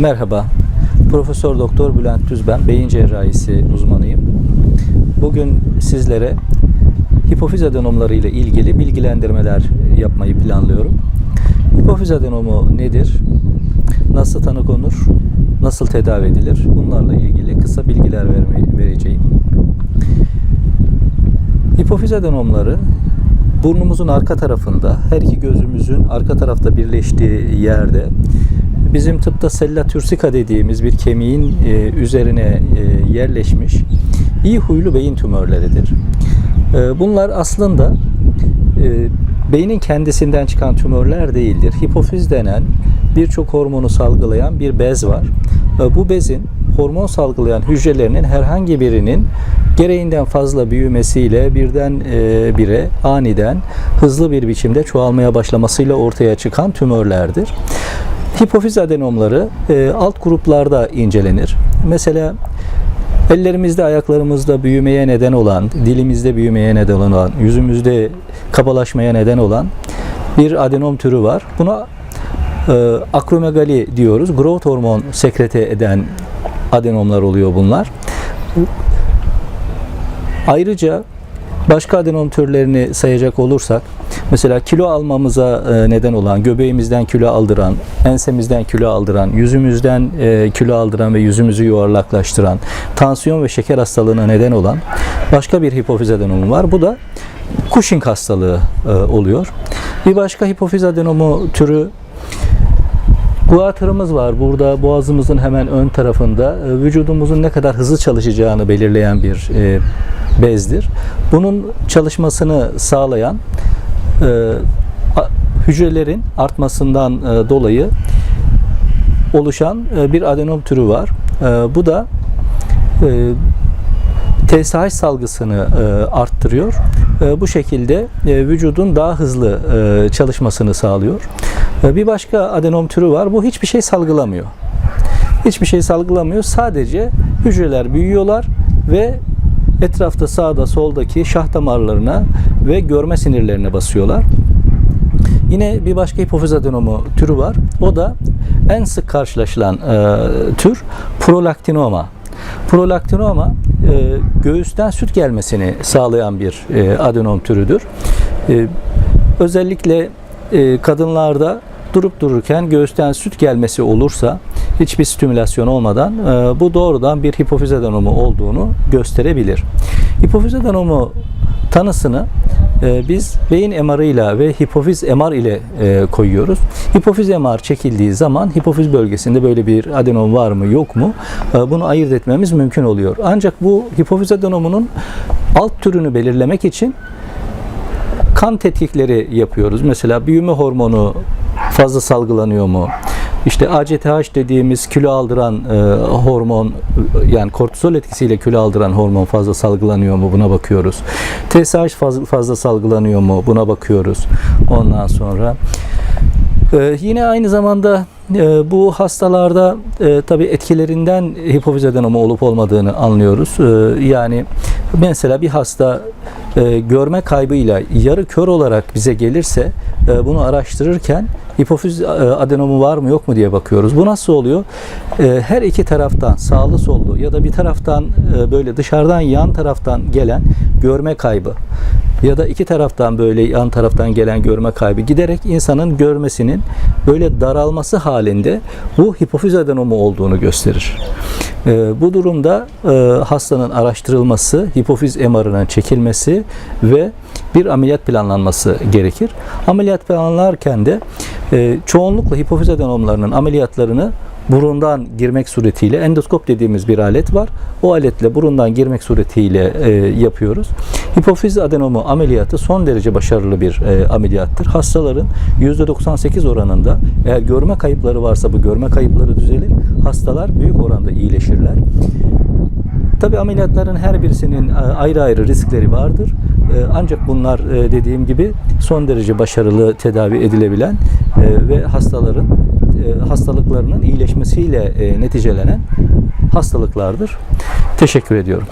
Merhaba. Profesör Doktor Bülent Düz ben. Beyin cerrahisi uzmanıyım. Bugün sizlere hipofiz adenomları ile ilgili bilgilendirmeler yapmayı planlıyorum. Hipofiz adenomu nedir? Nasıl tanı konur? Nasıl tedavi edilir? Bunlarla ilgili kısa bilgiler verme, vereceğim. Hipofiz adenomları burnumuzun arka tarafında, her iki gözümüzün arka tarafta birleştiği yerde bizim tıpta sella tursica dediğimiz bir kemiğin e, üzerine e, yerleşmiş iyi huylu beyin tümörleridir. E, bunlar aslında e, beynin kendisinden çıkan tümörler değildir. Hipofiz denen birçok hormonu salgılayan bir bez var. E, bu bezin hormon salgılayan hücrelerinin herhangi birinin gereğinden fazla büyümesiyle birden e, bire aniden hızlı bir biçimde çoğalmaya başlamasıyla ortaya çıkan tümörlerdir. Hipofiz adenomları e, alt gruplarda incelenir. Mesela ellerimizde, ayaklarımızda büyümeye neden olan, dilimizde büyümeye neden olan, yüzümüzde kabalaşmaya neden olan bir adenom türü var. Buna e, akromegali diyoruz. Growth hormon sekrete eden adenomlar oluyor bunlar. Ayrıca başka adenom türlerini sayacak olursak mesela kilo almamıza e, neden olan, göbeğimizden kilo aldıran, ensemizden kilo aldıran, yüzümüzden e, kilo aldıran ve yüzümüzü yuvarlaklaştıran, tansiyon ve şeker hastalığına neden olan başka bir hipofiz adenomu var. Bu da Cushing hastalığı e, oluyor. Bir başka hipofiz adenomu türü Guatırımız var. Burada boğazımızın hemen ön tarafında vücudumuzun ne kadar hızlı çalışacağını belirleyen bir bezdir. Bunun çalışmasını sağlayan hücrelerin artmasından dolayı oluşan bir adenom türü var. Bu da TSH salgısını arttırıyor. Bu şekilde vücudun daha hızlı çalışmasını sağlıyor. Bir başka adenom türü var. Bu hiçbir şey salgılamıyor. Hiçbir şey salgılamıyor. Sadece hücreler büyüyorlar ve etrafta sağda soldaki şah damarlarına ve görme sinirlerine basıyorlar. Yine bir başka hipofiz adenomu türü var. O da en sık karşılaşılan e, tür prolaktinoma. Prolaktinoma e, göğüsten süt gelmesini sağlayan bir e, adenom türüdür. E, özellikle e, kadınlarda durup dururken göğüsten süt gelmesi olursa hiçbir stimülasyon olmadan e, bu doğrudan bir hipofiz adenomu olduğunu gösterebilir. Hipofiz adenomu tanısını e, biz beyin MR ile ve hipofiz MR ile e, koyuyoruz. Hipofiz MR çekildiği zaman hipofiz bölgesinde böyle bir adenom var mı yok mu e, bunu ayırt etmemiz mümkün oluyor. Ancak bu hipofiz adenomunun alt türünü belirlemek için kan tetkikleri yapıyoruz. Mesela büyüme hormonu fazla salgılanıyor mu? İşte ACTH dediğimiz kilo aldıran e, hormon yani kortizol etkisiyle kilo aldıran hormon fazla salgılanıyor mu buna bakıyoruz. TSH fazla, fazla salgılanıyor mu buna bakıyoruz. Ondan sonra ee, yine aynı zamanda e, bu hastalarda e, tabii etkilerinden hipofiz adenomu olup olmadığını anlıyoruz. E, yani mesela bir hasta e, görme kaybıyla yarı kör olarak bize gelirse e, bunu araştırırken hipofiz e, adenomu var mı yok mu diye bakıyoruz. Bu nasıl oluyor? E, her iki taraftan sağlı sollu ya da bir taraftan e, böyle dışarıdan yan taraftan gelen görme kaybı ya da iki taraftan böyle yan taraftan gelen görme kaybı giderek insanın görmesinin böyle daralması halinde bu hipofiz adenomu olduğunu gösterir. E, bu durumda e, hastanın araştırılması, hipofiz MR'ının çekilmesi ve bir ameliyat planlanması gerekir. Ameliyat planlarken de e, çoğunlukla hipofiz adenomlarının ameliyatlarını burundan girmek suretiyle endoskop dediğimiz bir alet var. O aletle burundan girmek suretiyle e, yapıyoruz. Hipofiz adenomu ameliyatı son derece başarılı bir e, ameliyattır. Hastaların %98 oranında eğer görme kayıpları varsa bu görme kayıpları düzelir. Hastalar büyük oranda iyileşirler. Tabi ameliyatların her birisinin e, ayrı ayrı riskleri vardır. E, ancak bunlar e, dediğim gibi son derece başarılı tedavi edilebilen ve hastaların hastalıklarının iyileşmesiyle neticelenen hastalıklardır. Teşekkür ediyorum.